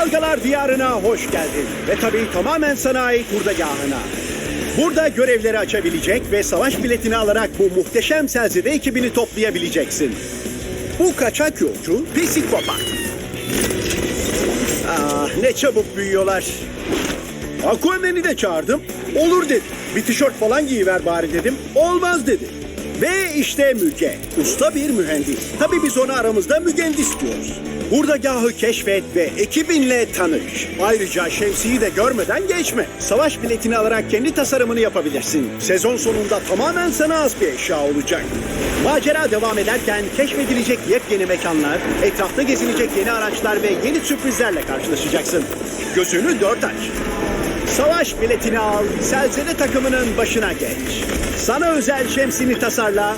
Dalgalar diyarına hoş geldin. Ve tabii tamamen sana ait hurdagahına. Burada görevleri açabilecek ve savaş biletini alarak bu muhteşem selzede ekibini toplayabileceksin. Bu kaçak yolcu psikopat. Ah ne çabuk büyüyorlar. Aquaman'i de çağırdım. Olur dedi. Bir tişört falan giyiver bari dedim. Olmaz dedi. Ve işte Müge. Usta bir mühendis. Tabii biz onu aramızda mügendis diyoruz. Hurdagahı keşfet ve ekibinle tanış. Ayrıca şemsiyi de görmeden geçme. Savaş biletini alarak kendi tasarımını yapabilirsin. Sezon sonunda tamamen sana az bir eşya olacak. Macera devam ederken keşfedilecek yepyeni mekanlar, etrafta gezilecek yeni araçlar ve yeni sürprizlerle karşılaşacaksın. Gözünü dört aç. Savaş biletini al, Selzele takımının başına geç. Sana özel şemsini tasarla,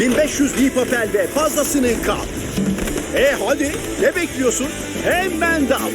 1500 lipapel ve fazlasını kal. E hadi, ne bekliyorsun? Hemen dal.